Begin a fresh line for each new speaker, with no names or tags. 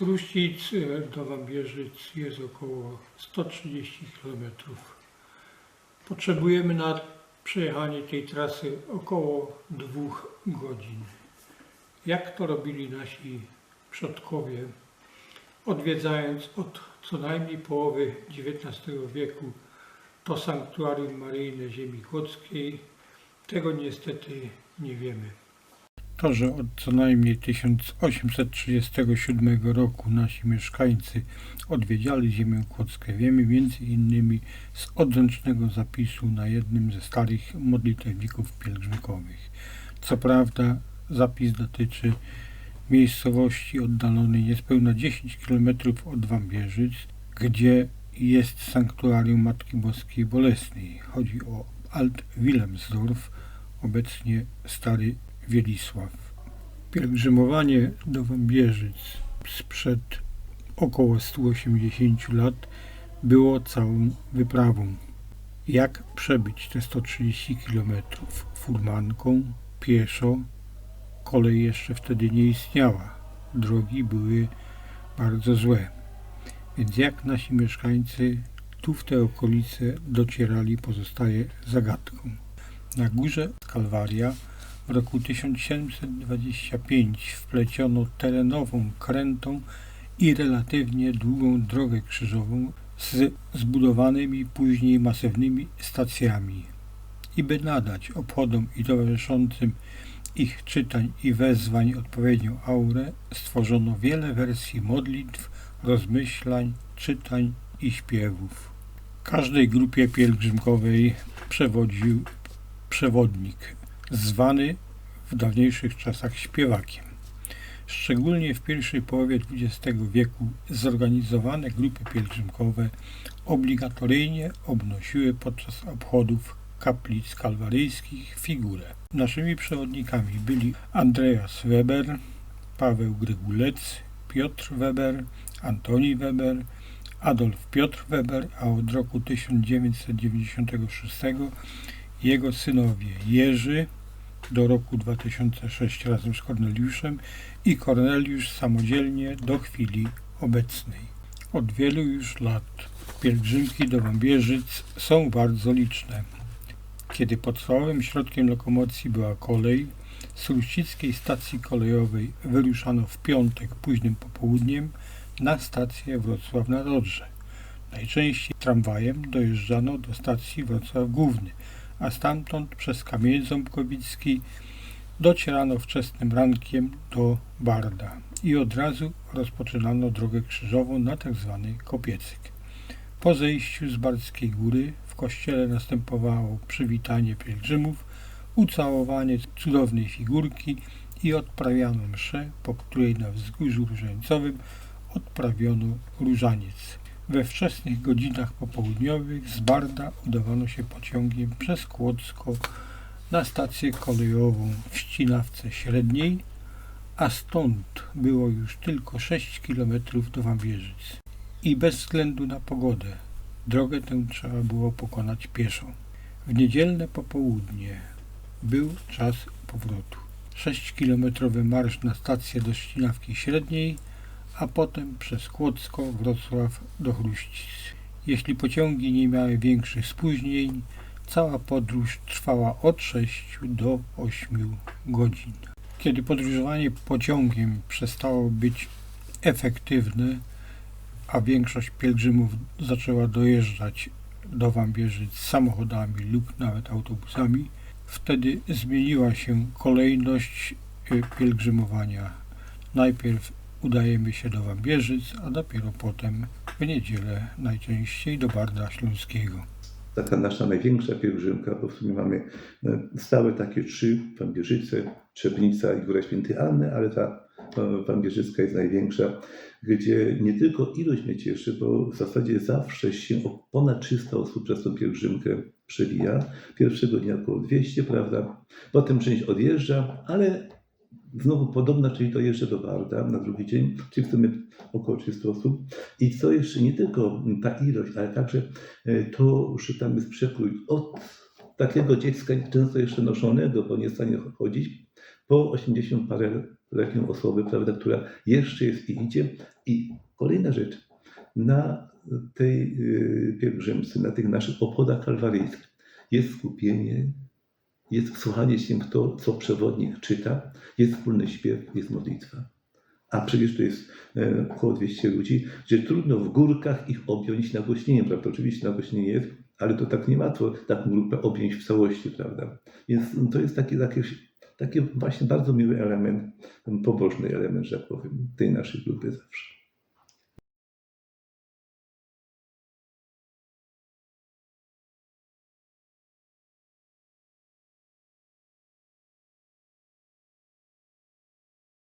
Z Ruścic e, do Wambierzyc jest około 130 km. Potrzebujemy na przejechanie tej trasy około dwóch godzin. Jak to robili nasi przodkowie, odwiedzając od co najmniej połowy XIX wieku to sanktuarium maryjne ziemi kłodzkiej, tego niestety nie wiemy. To, że od co najmniej 1837 roku nasi mieszkańcy odwiedziali ziemię kłodzkę, wiemy między innymi z odręcznego zapisu na jednym ze starych modlitewników pielgrzymkowych. Co prawda zapis dotyczy miejscowości oddalonej niespełna 10 km od Wambierzyc, gdzie jest sanktuarium Matki Boskiej Bolesnej. Chodzi o Alt Wilhelmsdorf, obecnie Stary Wielisław. Pielgrzymowanie do Wambierzyc sprzed około 180 lat było całą wyprawą. Jak przebyć te 130 km furmanką, pieszo? Kolej jeszcze wtedy nie istniała. Drogi były bardzo złe. Więc jak nasi mieszkańcy tu w te okolice docierali pozostaje zagadką. Na górze Kalwaria w roku 1725 wpleciono terenową krętą i relatywnie długą drogę krzyżową z zbudowanymi później masywnymi stacjami. I by nadać obchodom i towarzyszącym ich czytań i wezwań odpowiednią aurę, stworzono wiele wersji modlitw, rozmyślań, czytań i śpiewów. Każdej grupie pielgrzymkowej przewodził przewodnik, zwany w dawniejszych czasach śpiewakiem. Szczególnie w pierwszej połowie XX wieku zorganizowane grupy pielgrzymkowe obligatoryjnie obnosiły podczas obchodów kaplic kalwaryjskich figurę. Naszymi przewodnikami byli Andreas Weber, Paweł Grygulec, Piotr Weber, Antoni Weber, Adolf Piotr Weber, a od roku 1996 jego synowie Jerzy do roku 2006 razem z Korneliuszem i Korneliusz samodzielnie do chwili obecnej. Od wielu już lat pielgrzymki do Wambierzyc są bardzo liczne. Kiedy podstawowym środkiem lokomocji była kolej, z Ruścickiej stacji kolejowej wyruszano w piątek późnym popołudniem na stację Wrocław na Dodrze. Najczęściej tramwajem dojeżdżano do stacji Wrocław Główny, a stamtąd przez Kamień Ząbkowicki docierano wczesnym rankiem do Barda i od razu rozpoczynano drogę krzyżową na tzw. Kopiecyk. Po zejściu z Bardzkiej Góry w kościele następowało przywitanie pielgrzymów, ucałowanie cudownej figurki i odprawiano mszę, po której na wzgórzu różańcowym odprawiono różaniec. We wczesnych godzinach popołudniowych z Barda udawano się pociągiem przez Kłodzko na stację kolejową w Ścinawce Średniej, a stąd było już tylko 6 km do Wambierzyc. I bez względu na pogodę drogę tę trzeba było pokonać pieszo. W niedzielne popołudnie był czas powrotu. 6-kilometrowy marsz na stację do Ścinawki Średniej, a potem przez Kłodzko, Wrocław do Chruścic. Jeśli pociągi nie miały większych spóźnień, cała podróż trwała od 6 do 8 godzin. Kiedy podróżowanie pociągiem przestało być efektywne, a większość pielgrzymów zaczęła dojeżdżać do Wambierzyc samochodami lub nawet autobusami, wtedy zmieniła się kolejność y, pielgrzymowania. Najpierw udajemy się do Wambierzyc, a dopiero potem w niedzielę najczęściej do Barda Śląskiego.
taka nasza największa pielgrzymka, bo w sumie mamy e, stałe takie trzy, Wambierzyce, Trzebnica i Góra Świętej Anny, ale ta e, Wambierzycka jest największa, gdzie nie tylko ilość mnie cieszy, bo w zasadzie zawsze się ponad 300 osób przez tą pielgrzymkę przewija. Pierwszego dnia około 200, prawda? Potem część odjeżdża, ale znowu podobna część dojeżdża do Warda na drugi dzień, czyli w sumie około 300 osób. I co jeszcze, nie tylko ta ilość, ale także e, to, że tam jest przekrój od takiego dziecka często jeszcze noszonego, bo nie jest w stanie chodzić, po 80 parę letnią osobę, prawda, która jeszcze jest i idzie. I kolejna rzecz, na tej y, pielgrzymce, na tych naszych obchodach kalwaryjskich jest skupienie, jest słuchanie się kto, co przewodnik czyta, jest wspólny śpiew, jest modlitwa. A przecież to jest e, około 200 ludzi, że trudno w górkach ich objąć nagłośnieniem, prawda? Oczywiście nagłośnienie jest, ale to tak niełatwo taką grupę objąć w całości, prawda? Więc to jest taki, taki, taki właśnie bardzo miły element, pobożny element, że tak powiem, tej naszej grupy zawsze.